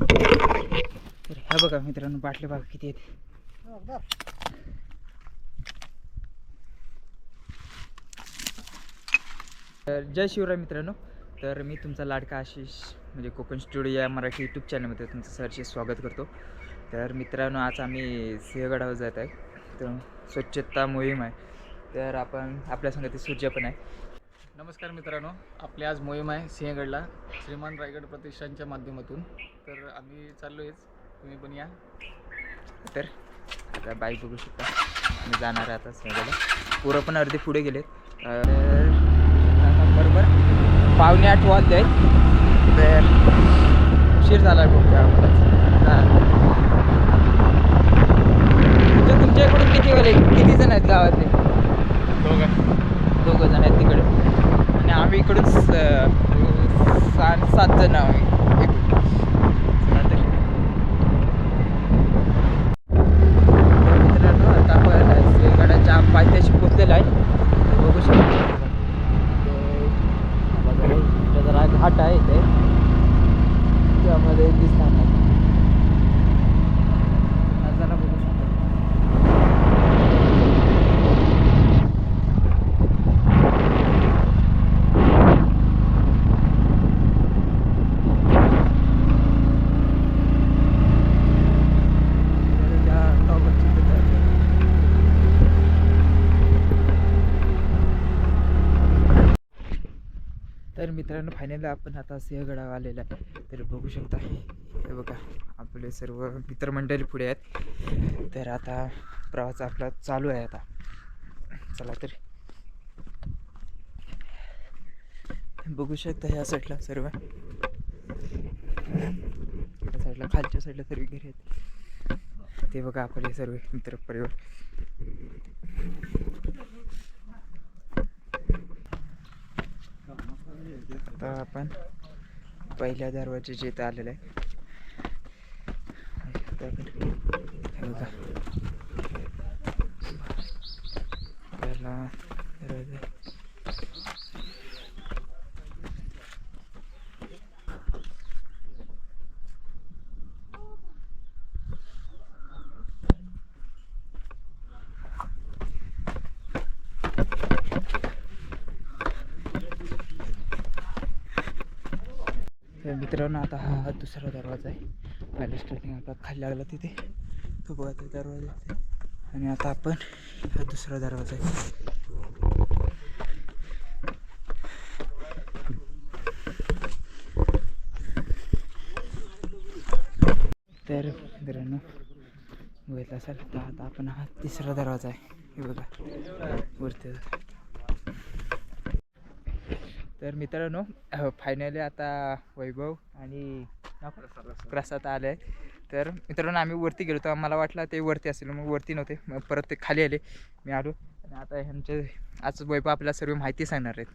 तर ह्या बघा मित्रांनो बाटले बघा किती आहेत. तर जय शिवराय मित्रांनो तर मी तुमचा लाडका आशिष म्हणजे कोकण स्टुडिओ या मराठी यूट्यूब चॅनलमध्ये तुमचं सरचे स्वागत करतो. तर मित्रांनो आज आम्ही सिंहगडावर जात आहे. तर स्वच्छता मोहीम आहे. तर आपण आपल्या संगती सूर्य पण आहे. नमस्कार मित्रांनो आपली आज मोहीम आहे सिंहगडला श्रीमान रायगड प्रतिष्ठानच्या माध्यमातून. तर आम्ही चाललो आहेच तुम्ही पण या. तर आता बाईक बघू शकता मी जाणार आहे आता सिंहगडला. पोरं पण अर्धे पुढे गेलेत. तर बरोबर पावणे आठ वाजले आहेत. तर उशीर झाला आहे खूप त्यामुळेच. हा. तुमच्या तुमच्या इकडून किती गेले किती जण आहेत गावातले? दोघं जण आहेत तिकडे. आणि आम्ही इकडून स- सात जण आम्ही इकडून. चला तरी. तर मित्रांनो आता आपण श्रीगडाच्या पायथ्याशी पोचलेलो आहे तर बघू शकतो ते बघा, इथं जरा घाट आहे इथे त्यामध्ये दिसणार नाही नजारा बघू शकतो त्या टॉपवरची तिथं आहे. तर मित्रांनो आता सिंहगडावर आलेला आहे. तर बघू शकता. हे बघा आपले सर्व मित्रमंडळी पुढे आहेत. तर आता प्रवास आपला चालू आहे आता. चला तर. बघू शकता ह्या साईडला सर्व. या साईडला खालच्या साईडला सर्व घरी आहेत. ते बघा आपले सर्व मित्र परिवार आता आपण पहिल्या दरवाजेच्या इथं आलेलं आहे. त्याला आपण- हे बघा पहिला दरवाजा तर मित्रांनो आता हा दुसरा दरवाजा आहे. पहिला स्टार्टिंग आपला खाली लागला तिथे. तो बघा ते दरवाजा. आणि आता आपण हा दुसरा दरवाजा आहे. तर मित्रांनो बघितलं असेल तर आता आपण हा तिसरा दरवाजा आहे. हे बघा. वरती तर मित्रांनो फायनली आता वैभव आणि प्रसाद आले. आहे तर मित्रांनो आम्ही वरती गेलो तर आम्हाला वाटलं ते वरती असेल मग वरती नव्हते. मग परत ते खाली आले. मी आलो. आणि आता ह्यांचे आज वैभव आपल्याला सर्व माहिती सांगणार आहेत.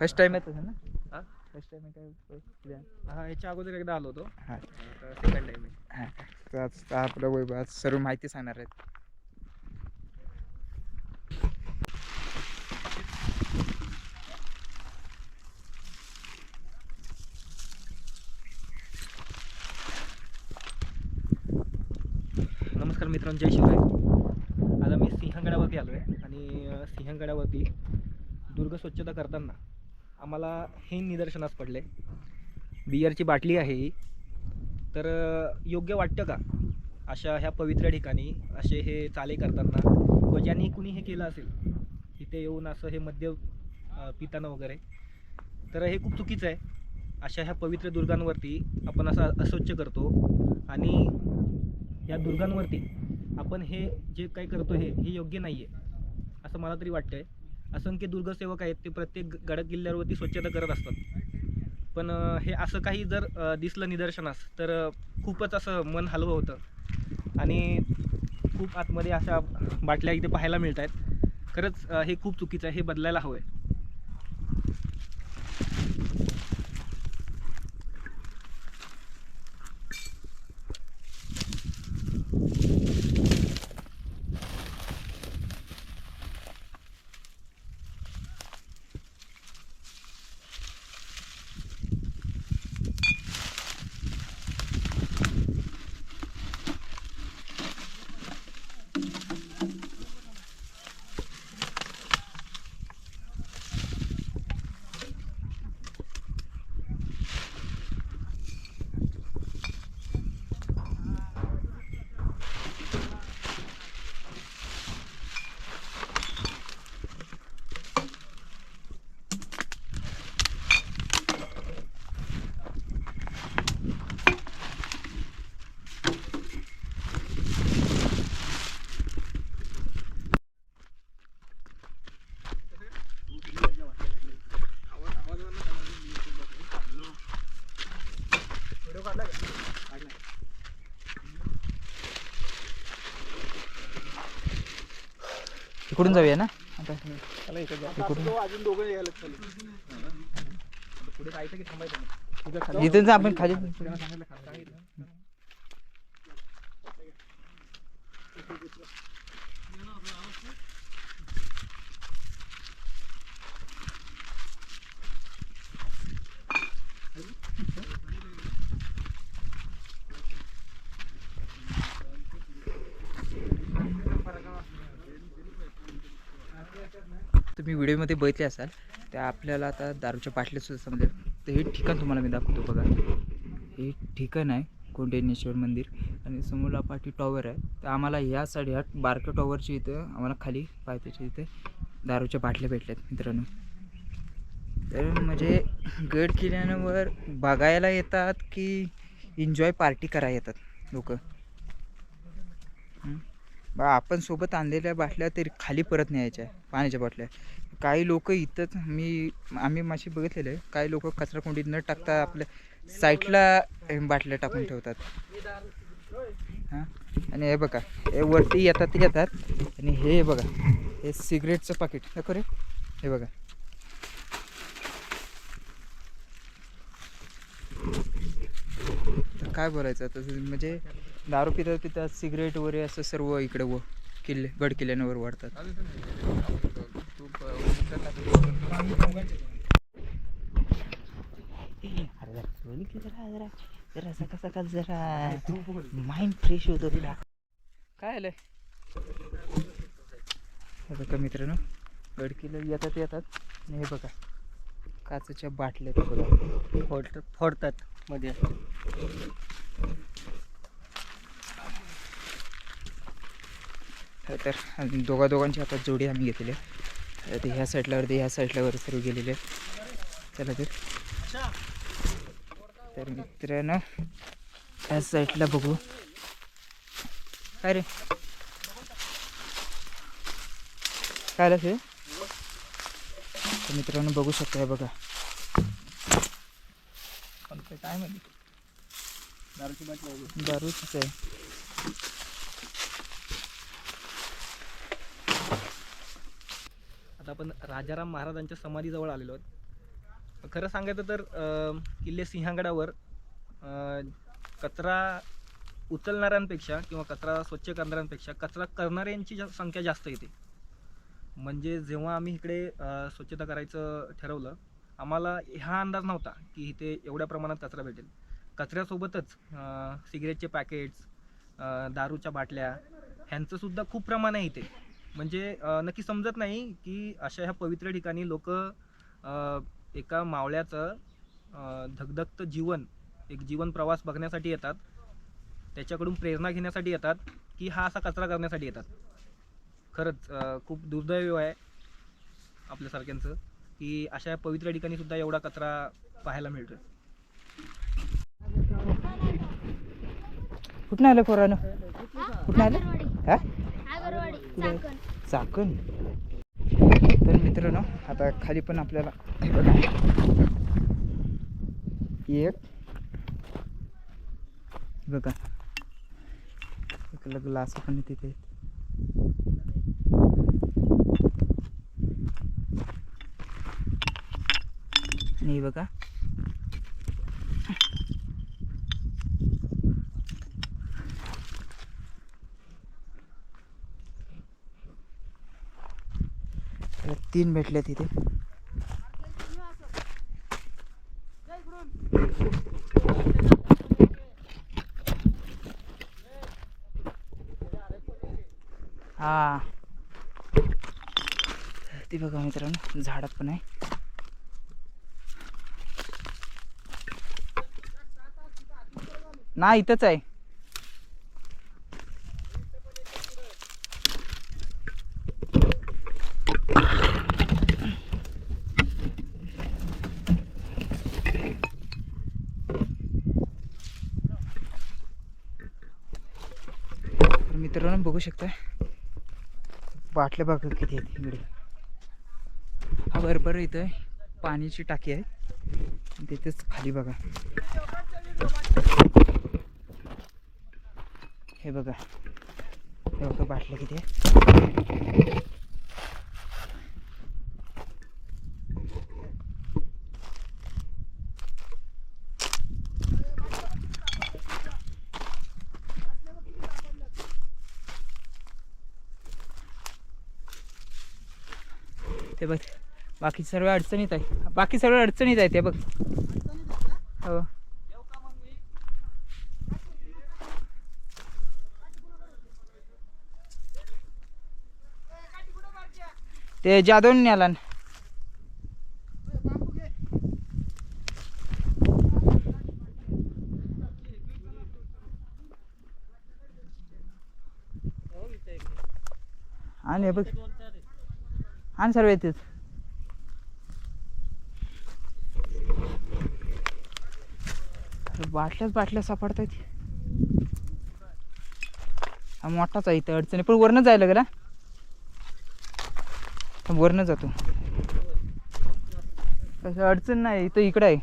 फर्स्ट टाईम तसं ना? फर्स्ट टाईम हा याच्या अगोदर एकदा आलो होतो. हां. सेकंड टाइम हां. तर आज आपलं वैभव आज सर्व माहिती सांगणार आहेत नमस्कार मित्रांनो जय शिवराय आज आम्ही सिंहगडावरती आलो आहे आणि सिंहगडावरती दुर्ग स्वच्छता करताना आम्हाला हे निदर्शनास पडले. बियरची बाटली आहे ही. तर योग्य वाटतं का? अशा ह्या पवित्र ठिकाणी असे हे चाले करताना. व ज्यांनी कुणी हे केलं असेल इथे येऊन असं हे मद्य पिताना वगैरे. तर हे खूप चुकीचं आहे. अशा ह्या पवित्र दुर्गांवरती आपण असं अस्वच्छ करतो. आणि या दुर्गांवरती आपण हे जे काही करतो हे हे योग्य नाही आहे असं मला तरी वाटतंय. असंख्य दुर्गसेवक आहेत ते प्रत्येक गड किल्ल्यावरती स्वच्छता करत असतात. पण हे असं काही जर दिसलं निदर्शनास तर खूपच असं मन हलवं होतं. आणि खूप आतमध्ये अशा बाटल्या इथे पाहायला मिळत आहेत खरंच हे खूप चुकीचं आहे हे बदलायला हवं आहे इकडून जाऊया ना? आता चला इकडे जाऊ. इकडून. अजून दोघं यायला पुढे जायचं की थांबायचं इथून जा आपण खाली. तुम्ही व्हिडिओमध्ये बघितले असाल त्या आपल्याला आता दारूच्या बाटल्या सुद्धा समजेल. तर हे ठिकाण तुम्हाला मी दाखवतो बघा. हे ठिकाण आहे कोंडेश्वर मंदिर आणि समोरला पाठी टॉवर आहे. तर आम्हाला ह्या साईड ह्या बारक्या टॉवरची इथं आम्हाला खाली पायथ्याच्या इथे दारूच्या बाटल्या भेटल्यात मित्रांनो. तर म्हणजे गड किल्ल्यावर बघायला येतात की एन्जॉय पार्टी करायला येतात लोक. आपण सोबत आणलेल्या बाटल्या तरी खाली परत न्यायच्या पाण्याच्या बाटल्या काही लोक इथंच मी आम्ही माशी बघितलेलं आहे काही लोक कचरा कोंडीत न टाकता आपल्या साईडला बाटल्या टाकून ठेवतात. हां? आणि हे बघा हे वरती येतात ते येतात. आणि हे बघा हे सिगरेटचं पाकिट नको रे हे बघा. तर काय बोलायचं आता? म्हणजे दारू पिता पिता सिगरेट वगैरे असं सर्व इकडे व किल्ले गड किल्ल्यांवर वाढतात. जरा सकाळ सकाळ जरा माइंड फ्रेश होतो तुला. काय आलंय? हे बघा मित्रांनो गड किल्ले येतात येतात. आणि हे बघा काचेच्या बाटल्या आहेत बघा. फोड फोडतात मध्ये. तर दोघा दोघांची आता जोडी आम्ही घेतलेली आहे. ते ह्या साईडला वरती ह्या साईडला वर सर्व गेलेले आहेत चला तर. तर मित्रांनो ह्या साईडला बघू. काय रे काय ते तर मित्रांनो बघू शकता बघा. पण काय माहिती? दारूची बाटली वगैरे. दारूच आहे. आता आपण राजाराम महाराजांच्या समाधीजवळ आलेलो आहोत. खरं सांगायचं तर किल्ले सिंहगडावर कचरा उचलणाऱ्यांपेक्षा किंवा कचरा स्वच्छ करणाऱ्यांपेक्षा कचरा करणाऱ्यांची जा संख्या जास्त येते. म्हणजे जेव्हा आम्ही इकडे स्वच्छता करायचं ठरवलं आम्हाला हा अंदाज नव्हता की इथे एवढ्या प्रमाणात कचरा भेटेल. कचऱ्यासोबतच सिगरेटचे पॅकेट्स दारूच्या बाटल्या ह्यांचंसुद्धा खूप प्रमाण आहे इथे. म्हणजे नक्की समजत नाही की अशा ह्या पवित्र ठिकाणी लोक एका मावळ्याचं धगधगतं जीवन एक जीवन प्रवास बघण्यासाठी येतात. त्याच्याकडून प्रेरणा घेण्यासाठी येतात की हा असा कचरा करण्यासाठी येतात. खरंच खूप दुर्दैव आहे आपल्यासारख्यांचं की अशा पवित्र ठिकाणी सुद्धा एवढा कचरा पाहायला मिळतोय. कुठं आलं पोरानं? कुठं आलं? हा? आगरवाडी चाकण. तर मित्रांनो आता खाली पण आपल्याला बघा. एक. बघा. एक ग्लास पण तिथे आहेत. आणि हे बघा. तीन भेटले तिथे. हा. ती बघा मित्रांनो झाडात पण आहे. ना इथंच आहे तर मित्रांनो बघू शकता बाटल्या बघा किती आहेत. इकडे हा बरोबर इथं पाण्याची टाकी आहे. तिथेच खाली बघा. हे बघा. हे बघा बाटल्या किती आहे ते बघ. बाकी सर्व अडचणीत आहे. बाकी सर्व अडचणीत आहे ते बघ. हो. ते जाधवने न्याला ना. बघ. आण सर्व येतेच बाटल्याच बाटल्या सापडत आहेत हा मोठाच आहे इथं अडचणी पण वरनं जायला गेला वरनं जातो. कसं अडचण नाही. इथं इकडं आहे.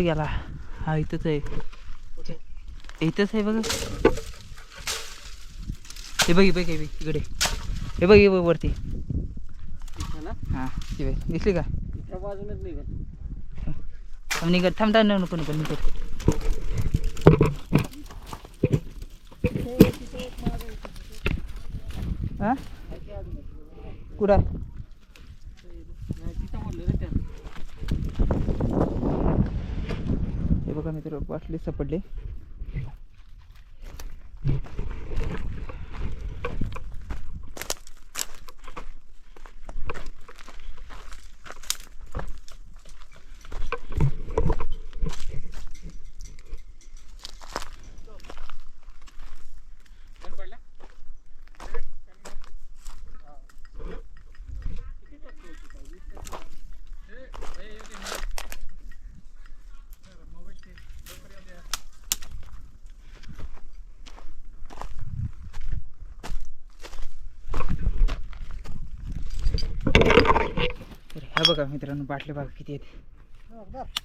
कुठे गेला हा इथंच आहे इथंच आहे बघा हे बघ हे बघ हे बघ इकडे हे बघ बघ वरती हां बघ दिसली का निघत थांबता थांब नको नको निघत हा कुठं आहे? हे बघा मित्र बाटली सापडली तर ह्या बघा मित्रांनो बाटल्या बघा किती आहेत.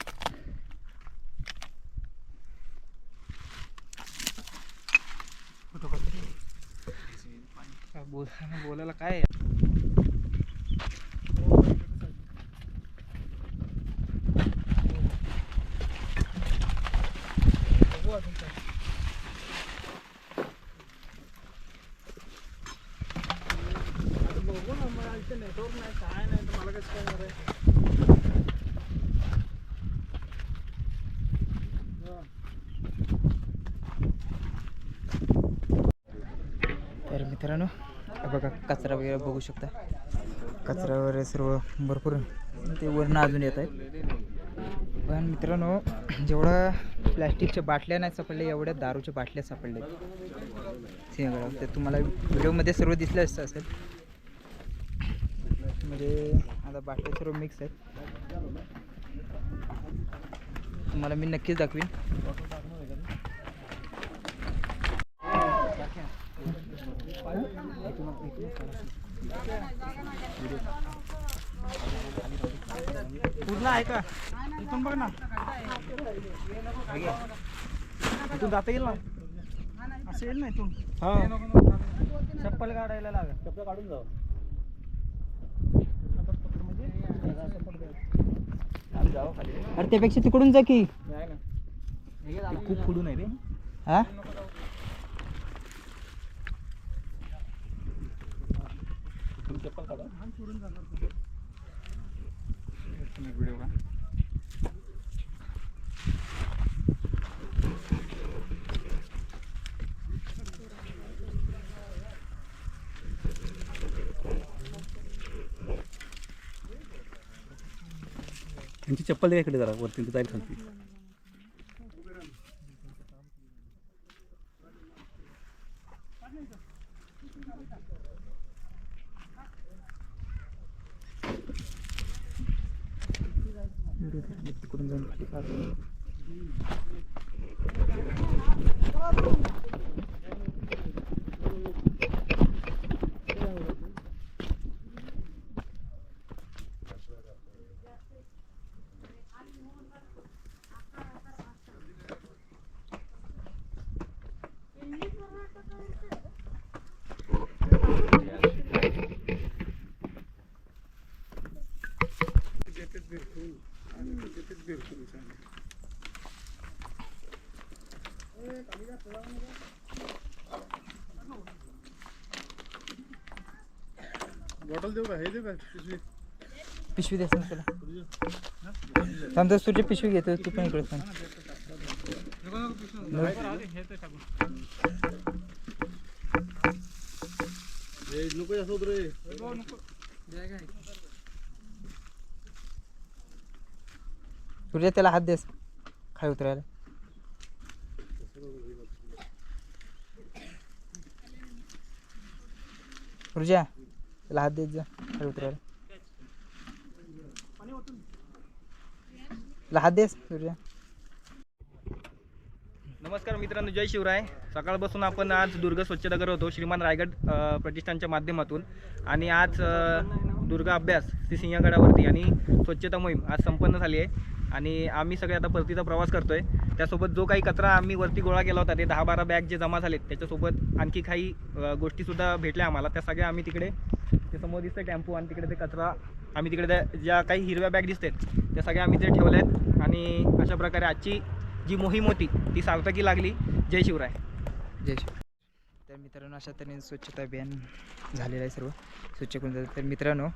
कुठं काय बोल बोलायला काय आहे? तर मित्रांनो हा बघा कचरा बघू शकता. कचरा वगैरे सर्व भरपूर ते वरणं अजून येत आहेत. पण मित्रांनो जेवढा प्लॅस्टिकच्या बाटल्या नाही सापडल्या एवढ्या दारूच्या बाटल्या सापडल्या सिंहगडावर. ते तुम्हाला व्हिडिओमध्ये सर्व दिसलं असतं असेल. म्हणजे आता बाटल्या सर्व मिक्स आहेत. तुम्हाला मी नक्कीच दाखवीन. पूर्ण आहे का? इथून बघ ना. इथून जाता येईल ना? असं येईल ना इथून? हा. चप्पल काढायला लागेल. चप्पल काढून जाऊ. अरे त्यापेक्षा तिकडून जा की. खूप पुढून आहे रे. हा? चप्पल काढा. व्हिडिओ त्यांची चप्पल द्या इकडे जरा वरती जाईल खालती तिकडून जाऊन खाली काढतो. बॉटल देऊ का हे देऊ का पिशवी पिशवी द्यायचं तुला त्याला तुझी पिशवी घेतो तू पण इकडे पण नको जास्त रे तुझ्या त्याला हात देस खाली उतरायला ऋजा त्याला हात देत जा खाली उतरायला. त्याला हात देस नमस्कार मित्रांनो जय शिवराय. सकाळपासून आपण आज दुर्ग स्वच्छता करत होतो श्रीमान रायगड अ, प्रतिष्ठानच्या माध्यमातून. आणि आज अ, अभ्यास श्री सिंहगडावरती आणि स्वच्छता मोहीम आज संपन्न झाली आहे. आणि आम्ही सगळे आता परतीचा प्रवास करतोय. त्यासोबत जो काही कचरा आम्ही वरती गोळा केला होता ते दहा बारा बॅग जे जमा झालेत त्याच्यासोबत आणखी काही गोष्टीसुद्धा भेटल्या आम्हाला. त्या सगळ्या आम्ही तिकडे ते समोर दिसतं टेम्पो आणि तिकडे ते कचरा. आम्ही तिकडे त्या ज्या काही हिरव्या बॅग दिसतात त्या सगळ्या आम्ही ते ठेवल्या आहेत आणि अशा प्रकारे आजची जी मोहीम होती ती सार्थकी लागली. जय शिवराय. जय शिवराय तर मित्रांनो अशा तऱ्हेने स्वच्छता अभियान झालेलं आहे सर्व. स्वच्छ करून जातं तर मित्रांनो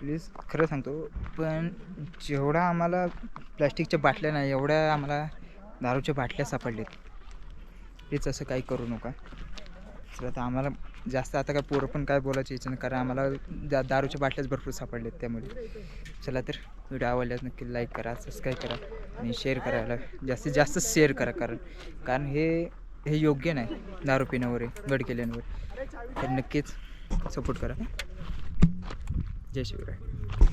प्लीज खरं सांगतो पण जेवढा आम्हाला प्लॅस्टिकच्या बाटल्या नाही एवढ्या आम्हाला दारूच्या बाटल्या सापडलेत. प्लीज असं काही करू नका. तर आता आम्हाला जास्त आता काय पोरं पण काय बोलायची इच्छा नाही कारण आम्हाला जा दारूच्या बाटल्याच भरपूर सापडलेत त्यामुळे. चला तर व्हिडिओ आवडल्यास नक्की लाईक करा सबस्क्राईब करा आणि शेअर करायला जास्तीत जास्त शेअर करा कारण कारण हे हे योग्य नाही दारू पिण्यावर गड केल्यावर. तर नक्कीच सपोर्ट करा. जय शिवराय